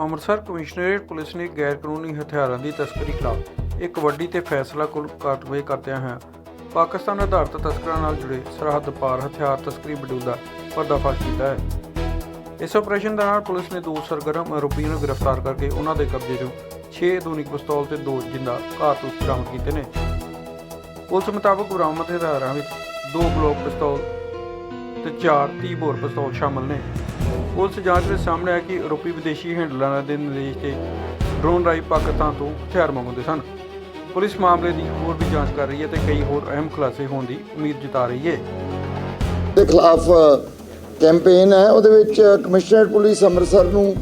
Amritsar commissionerate police ਨੇ ਗੈਰ ਕਾਨੂੰਨੀ ਹਥਿਆਰਾਂ ਦੀ ਤਸਕਰੀ ਖਿਲਾਫ ਇੱਕ ਵੱਡੀ ਤੇ ਫੈਸਲਾ ਕੁਲ ਕਾਰਵਾਈ ਕਰਦਿਆਂ ਹੈ ਪਾਕਿਸਤਾਨ ਆਧਾਰਿਤ ਤਸਕਰਾਂ ਨਾਲ ਜੁੜੇ ਸਰਹੱਦ ਪਾਰ ਹਥਿਆਰ ਤਸਕਰੀ ਬਡੂ ਦਾ ਪਰਦਾਫਾਸ਼ ਕੀਤਾ ਹੈ। ਇਸ ਆਪਰੇਸ਼ਨ ਦੌਰਾਨ ਪੁਲਿਸ ਨੇ ਦੋ ਸਰਗਰਮ ਆਰੋਪੀਆਂ ਨੂੰ ਗ੍ਰਿਫਤਾਰ ਕਰਕੇ ਉਹਨਾਂ ਦੇ ਕਬਜ਼ੇ ਚੋਂ 6 ਆਧੁਨਿਕ ਪਿਸਤੌਲ ਤੇ ਦੋ ਜਿੰਦਾ ਕਾਰਤੂਸ ਬਰਾਮਦ ਕੀਤੇ ਨੇ। ਪੁਲਿਸ ਮੁਤਾਬਕ ਬਰਾਮਦ ਹਥਿਆਰਾਂ ਵਿੱਚ ਦੋ ਗਲੋਕ ਪਿਸਤੌਲ ਤੇ ਚਾਰ 30 ਬੋਰ ਪਿਸਤੌਲ ਸ਼ਾਮਲ ਨੇ। ਪੁਲਿਸ ਜਾਂਚ ਵਿੱਚ ਸਾਹਮਣੇ ਆਇਆ ਕਿ ਆਰੋਪੀ ਵਿਦੇਸ਼ੀ ਹੈਂਡਲਰਾਂ ਦੇ ਨਿਰਦੇਸ਼ ਤੇ ਡਰੋਨ ਰਾਈ ਪਾਕਿਸਤਾਨ ਤੋਂ ਹਥਿਆਰ ਮੰਗਵਾਉਂਦੇ ਸਨ। ਪੁਲਿਸ ਮਾਮਲੇ ਦੀ ਹੋਰ ਵੀ ਜਾਂਚ ਕਰ ਰਹੀ ਹੈ ਤੇ ਕਈ ਹੋਰ ਅਹਿਮ ਖੁਲਾਸੇ ਹੋਣ ਦੀ ਉਮੀਦ ਜਤਾ ਰਹੀ ਹੈ। ਦੇ ਖਿਲਾਫ ਕੈਂਪੇਨ ਹੈ, ਉਹਦੇ ਵਿੱਚ ਕਮਿਸ਼ਨਰੇਟ ਪੁਲਿਸ ਅੰਮ੍ਰਿਤਸਰ ਨੂੰ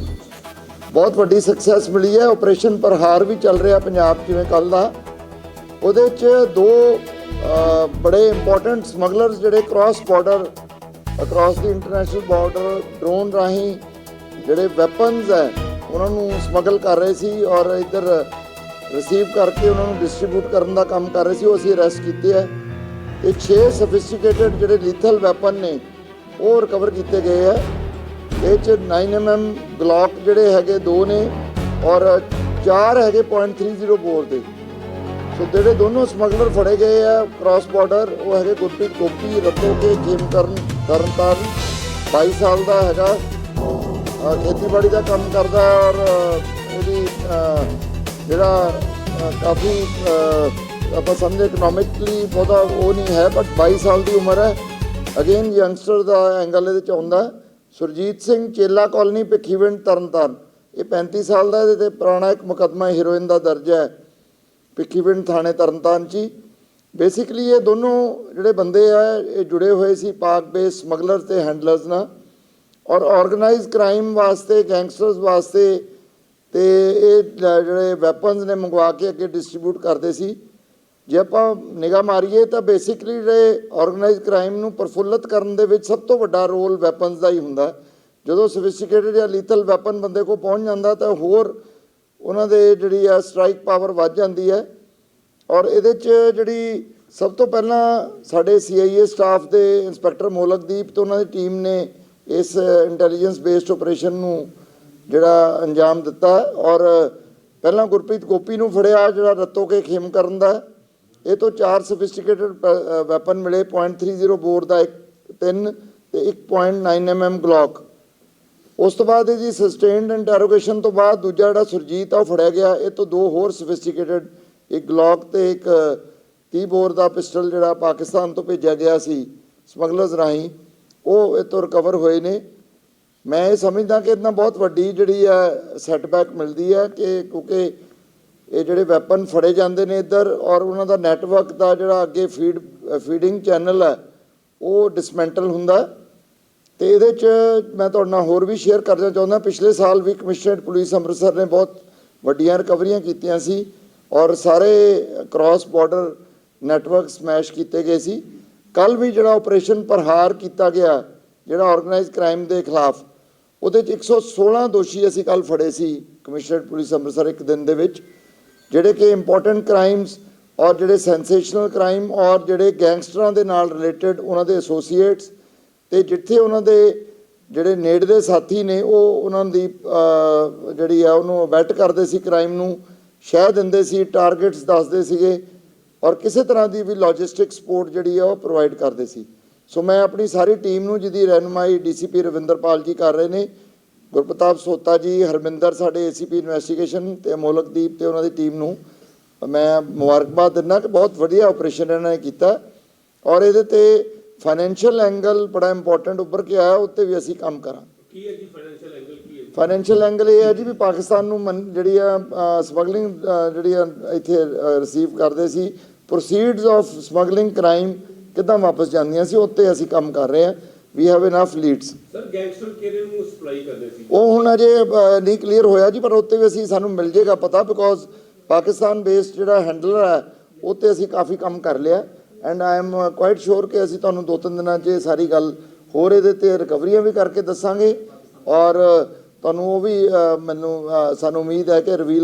ਬਹੁਤ ਵੱਡੀ ਸਕਸੈਸ ਮਿਲੀ ਹੈ। ਆਪਰੇਸ਼ਨ ਪ੍ਰਹਾਰ ਵੀ ਚੱਲ ਰਿਹਾ ਪੰਜਾਬ ਜਿਵੇਂ ਕੱਲ ਦਾ। ਉਹਦੇ 'ਚ ਦੋ ਬੜੇ ਇੰਪੋਰਟੈਂਟ ਸਮਗਲਰਸ ਜਿਹੜੇ ਕ੍ਰਾਸ ਬਾਰਡਰ ਅਕ੍ਰਾਸ ਦੀ ਇੰਟਰਨੈਸ਼ਨਲ ਬਾਰਡਰ ਡਰੋਨ ਰਾਹੀਂ ਜਿਹੜੇ ਵੈਪਨਸ ਹੈ ਉਹਨਾਂ ਨੂੰ ਸਮਗਲ ਕਰ ਰਹੇ ਸੀ ਔਰ ਇੱਧਰ ਰਿਸੀਵ ਕਰਕੇ ਉਹਨਾਂ ਨੂੰ ਡਿਸਟ੍ਰੀਬਿਊਟ ਕਰਨ ਦਾ ਕੰਮ ਕਰ ਰਹੇ ਸੀ ਉਹ ਅਸੀਂ ਅਰੈਸਟ ਕੀਤੇ ਹੈ ਤੇ 6 ਸਫਿਸਟੀਕੇਟਡ ਜਿਹੜੇ ਲੀਥਲ ਵੈਪਨ ਨੇ ਉਹ ਰਿਕਵਰ ਕੀਤੇ ਗਏ ਹੈ ਇਹ ਚ 9mm ਗਲੌਕ ਜਿਹੜੇ ਹੈਗੇ ਦੋ ਨੇ ਔਰ ਚਾਰ ਹੈਗੇ .30 ਬੋਰ ਦੇ ਸੋ ਜਿਹੜੇ ਦੋਨੋਂ ਸਮਗਲਰ ਫੜੇ ਗਏ ਆ ਕ੍ਰਾਸ ਬਾਰਡਰ ਉਹ ਹੈਗੇ ਗੁਰਪ੍ਰੀਤ ਗੋਪੀ ਰੱਤੋ ਕੇ ਖੇਮਕਰਨ ਤਰਨਤਾਰਨ। 22 ਸਾਲ ਦਾ ਹੈਗਾ। ਖੇਤੀਬਾੜੀ ਦਾ ਕੰਮ ਕਰਦਾ ਔਰ ਇਹਦੀ ਜਿਹੜਾ ਕਾਫੀ ਆਪਾਂ ਸਮਝੇ ਇਕਨੋਮਿਕਲੀ ਬਹੁਤਾ ਉਹ ਨਹੀਂ ਹੈ ਬਟ 22 ਸਾਲ ਦੀ ਉਮਰ ਹੈ। ਅਗੇਨ ਯੰਗਸਟਰ ਦਾ ਐਂਗਲ ਇਹਦੇ ਚ ਆਉਂਦਾ। ਸੁਰਜੀਤ ਸਿੰਘ ਚੇਲਾ ਕਾਲਨੀ ਭਿੱਖੀਵਿੰਡ, ਤਰਨਤਾਰਨ। ਇਹ 35 ਸਾਲ ਦਾ ਇਹਦੇ ਤੇ ਪੁਰਾਣਾ ਇੱਕ ਮੁਕੱਦਮਾ ਹੀਰੋਇਨ ਦਾ ਦਰਜ ਹੈ। ਭਿੱਖੀਵਿੰਡ ਥਾਣੇ ਤਰਨਤਾਰਨ ਚ ਬੇਸਿਕਲੀ ਇਹ ਦੋਨੋਂ ਜਿਹੜੇ ਬੰਦੇ ਆ, ਇਹ ਜੁੜੇ ਹੋਏ ਸੀ ਪਾਕ ਬੇਸ ਸਮਗਲਰ ਤੇ ਹੈਂਡਲਰਸ ਨਾਲ ਔਰ ਆਰਗੇਨਾਈਜ਼ ਕ੍ਰਾਈਮ ਵਾਸਤੇ ਗੈਂਗਸਟਰਸ ਵਾਸਤੇ ਤੇ ਇਹ ਜਿਹੜੇ ਵੈਪਨਸ ਨੇ ਮੰਗਵਾ ਕੇ ਅੱਗੇ ਡਿਸਟ੍ਰੀਬਿਊਟ ਕਰਦੇ ਸੀ। ਜੇ ਆਪਾਂ ਨਿਗਾਹ ਮਾਰੀਏ ਤਾਂ ਬੇਸਿਕਲੀ ਜਿਹੜੇ ਆਰਗੇਨਾਈਜ਼ ਕ੍ਰਾਈਮ ਨੂੰ ਪ੍ਰਫੁੱਲਤ ਕਰਨ ਦੇ ਵਿੱਚ ਸਭ ਤੋਂ ਵੱਡਾ ਰੋਲ ਵੈਪਨਸ ਦਾ ਹੀ ਹੁੰਦਾ। ਜਦੋਂ ਸੋਫਿਸਟੀਕੇਟਡ ਜਾਂ ਲੀਥਲ ਵੈਪਨ ਬੰਦੇ ਕੋਲ ਪਹੁੰਚ ਜਾਂਦਾ ਤਾਂ ਹੋਰ ਉਹਨਾਂ ਦੇ ਜਿਹੜੀ ਆ ਸਟ੍ਰਾਈਕ ਪਾਵਰ ਵੱਧ ਜਾਂਦੀ ਹੈ। ਔਰ ਇਹਦੇ ਚ ਜਿਹੜੀ ਸਭ ਤੋਂ ਪਹਿਲਾਂ ਸਾਡੇ ਸੀਆਈਏ ਸਟਾਫ ਦੇ ਇੰਸਪੈਕਟਰ ਮੋਲਕਦੀਪ ਤੇ ਉਹਨਾਂ ਦੀ ਟੀਮ ਨੇ ਇਸ ਇੰਟੈਲੀਜੈਂਸ ਬੇਸਡ ਆਪਰੇਸ਼ਨ ਨੂੰ ਜਿਹੜਾ ਅੰਜਾਮ ਦਿੱਤਾ ਔਰ ਪਹਿਲਾਂ ਗੁਰਪ੍ਰੀਤ ਗੋਪੀ ਨੂੰ ਫੜਿਆ, ਜਿਹੜਾ ਰੱਤੋ ਕੇ ਖੇਮ ਕਰਨ ਦਾ ਇਹ ਤੋਂ ਚਾਰ ਸੋਫਿਸਟੀਕੇਟਡ ਵੈਪਨ ਮਿਲੇ .30 ਬੋਰ ਦਾ ਇੱਕ ਤਿੰਨ ਤੇ 1.9 mm ਗਲੌਕ ਉਸ ਤੋਂ ਬਾਅਦ ਇਹਦੀ ਸਸਟੇਨਡ ਇੰਟਰੋਗੇਸ਼ਨ ਤੋਂ ਬਾਅਦ ਦੂਜਾ ਜਿਹੜਾ ਸੁਰਜੀਤ ਆ, ਉਹ ਫੜਿਆ ਗਿਆ। ਇਹ ਤੋਂ ਦੋ ਹੋਰ ਸਫਿਸਟੀਕੇਟਡ ਇੱਕ ਗਲੌਕ ਤੇ ਇੱਕ 30 ਬੋਰ ਦਾ ਪਿਸਟਲ ਜਿਹੜਾ ਪਾਕਿਸਤਾਨ ਤੋਂ ਭੇਜਿਆ ਗਿਆ ਸੀ ਸਮਗਲਰਸ ਰਾਹੀਂ, ਉਹ ਇਹ ਤੋਂ ਰਿਕਵਰ ਹੋਏ ਨੇ। ਮੈਂ ਇਹ ਸਮਝਦਾ ਕਿ ਇਹਦੇ ਬਹੁਤ ਵੱਡੀ ਜਿਹੜੀ ਹੈ ਸੈਟਬੈਕ ਮਿਲਦੀ ਹੈ ਕਿ ਕਿਉਂਕਿ ਇਹ ਜਿਹੜੇ ਵੈਪਨ ਫੜੇ ਜਾਂਦੇ ਨੇ ਇੱਧਰ ਔਰ ਉਹਨਾਂ ਦਾ ਨੈਟਵਰਕ ਦਾ ਜਿਹੜਾ ਅੱਗੇ ਫੀਡ ਫੀਡਿੰਗ ਚੈਨਲ ਹੈ, ਉਹ ਡਿਸਮੈਂਟਲ ਹੁੰਦਾ ਹੈ। ਤੇ ਇਹਦੇ ਚ ਮੈਂ ਤੁਹਾਡੇ ਨਾਲ ਹੋਰ ਵੀ ਸ਼ੇਅਰ ਕਰਨਾ ਚਾਹੁੰਦਾ। ਪਿਛਲੇ ਸਾਲ ਵੀ ਕਮਿਸ਼ਨਰੇਟ ਪੁਲਿਸ ਅੰਮ੍ਰਿਤਸਰ ਨੇ ਬਹੁਤ ਵੱਡੀਆਂ ਰਿਕਵਰੀਆਂ ਕੀਤੀਆਂ ਸੀ। ਔਰ ਸਾਰੇ ਕ੍ਰਾਸ ਬਾਰਡਰ ਨੈਟਵਰਕ ਸਮੈਸ਼ ਕੀਤੇ ਗਏ ਸੀ। ਕੱਲ ਵੀ ਜਿਹੜਾ ਆਪਰੇਸ਼ਨ ਪ੍ਰਹਾਰ ਕੀਤਾ ਗਿਆ, ਜਿਹੜਾ ਆਰਗੇਨਾਈਜ਼ ਕ੍ਰਾਈਮ ਦੇ ਖਿਲਾਫ, ਉਹਦੇ ਚ 116 ਦੋਸ਼ੀ ਅਸੀਂ ਕੱਲ ਫੜੇ ਸੀ ਕਮਿਸ਼ਨਰੇਟ ਪੁਲਿਸ ਅੰਮ੍ਰਿਤਸਰ ਇੱਕ ਦਿਨ ਦੇ ਵਿੱਚ, ਜਿਹੜੇ ਕਿ ਇੰਪੋਰਟੈਂਟ ਕ੍ਰਾਈਮਸ ਔਰ ਜਿਹੜੇ ਸੈਂਸੇਸ਼ਨਲ ਕ੍ਰਾਈਮ ਔਰ ਜਿਹੜੇ ਗੈਂਗਸਟਰਾਂ ਦੇ ਨਾਲ ਰਿਲੇਟਡ ਉਹਨਾਂ ਦੇ ਐਸੋਸੀਏਟਸ ਤੇ ਜਿੱਥੇ ਉਹਨਾਂ ਦੇ ਜਿਹੜੇ ਨੇੜਲੇ ਸਾਥੀ ਨੇ, ਉਹ ਉਹਨਾਂ ਦੀ ਜਿਹੜੀ ਆ, ਉਹਨੂੰ ਅਬੈਟ ਕਰਦੇ ਸੀ ਕ੍ਰਾਈਮ ਨੂੰ ਸ਼ਹਿ ਦਿੰਦੇ ਸੀ ਟਾਰਗੇਟਸ ਦੱਸਦੇ ਸੀਗੇ ਔਰ ਕਿਸੇ ਤਰ੍ਹਾਂ ਦੀ ਵੀ ਲੌਜਿਸਟਿਕ ਸਪੋਰਟ ਜਿਹੜੀ ਆ ਉਹ ਪ੍ਰੋਵਾਈਡ ਕਰਦੇ ਸੀ। ਸੋ ਮੈਂ ਆਪਣੀ ਸਾਰੀ ਟੀਮ ਨੂੰ, ਜਿਹਦੀ ਰਹਿਨੁਮਾਈ ਡੀਸੀਪੀ ਰਵਿੰਦਰਪਾਲ ਜੀ ਕਰ ਰਹੇ ਨੇ, ਗੁਰਪ੍ਰਤਾਪ ਸੋਤਾ ਜੀ, ਹਰਮਿੰਦਰ ਸਾਡੇ ਏਸੀਪੀ ਇਨਵੈਸਟੀਗੇਸ਼ਨ ਤੇ ਮੋਲਕਦੀਪ ਤੇ ਉਹਨਾਂ ਦੀ ਟੀਮ ਨੂੰ, ਮੈਂ ਮੁਬਾਰਕਬਾਦ ਦਿੰਦਾ ਕਿ ਬਹੁਤ ਵਧੀਆ ਆਪਰੇਸ਼ਨ ਇਹਨਾਂ ਨੇ ਕੀਤਾ। ਔਰ ਇਹਦੇ ਤੇ ਫਾਈਨੈਂਸ਼ੀਅਲ ਐਂਗਲ ਬੜਾ ਇੰਪੋਰਟੈਂਟ ਉੱਭਰ ਕੇ ਆਇਆ, ਉੱਤੇ ਵੀ ਅਸੀਂ ਕੰਮ ਕਰਾਂ ਕੀ ਹੈ ਜੀ ਫਾਈਨੈਂਸ਼ੀਅਲ ਐਂਗਲ ਫਾਈਨੈਂਸ਼ੀਅਲ ਐਂਗਲ ਇਹ ਹੈ ਜੀ ਵੀ ਪਾਕਿਸਤਾਨ ਨੂੰ ਜਿਹੜੀ ਆ ਸਮਗਲਿੰਗ ਜਿਹੜੀ ਆ ਇੱਥੇ ਰਿਸੀਵ ਕਰਦੇ ਸੀ। ਪ੍ਰੋਸੀਡਸ ਆਫ ਸਮਗਲਿੰਗ ਕ੍ਰਾਈਮ ਕਿੱਦਾਂ ਵਾਪਸ ਜਾਂਦੀਆਂ ਸੀ ਉੱਤੇ ਅਸੀਂ ਕੰਮ ਕਰ ਰਹੇ ਹਾਂ। We have enough leads sir gangster ਕਿਹੜੇ ਨੂੰ ਸਪਲਾਈ ਕਰਦੇ ਸੀ? ਉਹ ਹੁਣ ਅਜੇ ਨਹੀਂ ਕਲੀਅਰ ਹੋਇਆ ਜੀ ਪਰ ਉੱਤੇ ਵੀ ਅਸੀਂ ਸਾਨੂੰ ਮਿਲ ਜੇਗਾ ਪਤਾ ਬਿਕੋਜ਼ ਪਾਕਿਸਤਾਨ ਬੇਸਡ ਜਿਹੜਾ ਹੈਂਡਲਰ ਹੈ ਉੱਤੇ ਅਸੀਂ ਕਾਫੀ ਕੰਮ ਕਰ ਲਿਆ। And I am quite sure ਕਿ ਅਸੀਂ ਤੁਹਾਨੂੰ ਦੋ ਤਿੰਨ ਦਿਨਾਂ 'ਚ ਇਹ ਸਾਰੀ ਗੱਲ ਹੋਰ ਇਹਦੇ ਤੇ ਰਿਕਵਰੀਆਂ ਵੀ ਕਰਕੇ ਦੱਸਾਂਗੇ। ਔਰ ਤੁਹਾਨੂੰ ਉਹ ਵੀ ਮੈਨੂੰ ਸਾਨੂੰ ਉਮੀਦ ਹੈ ਕਿ ਰਿਵੀਲ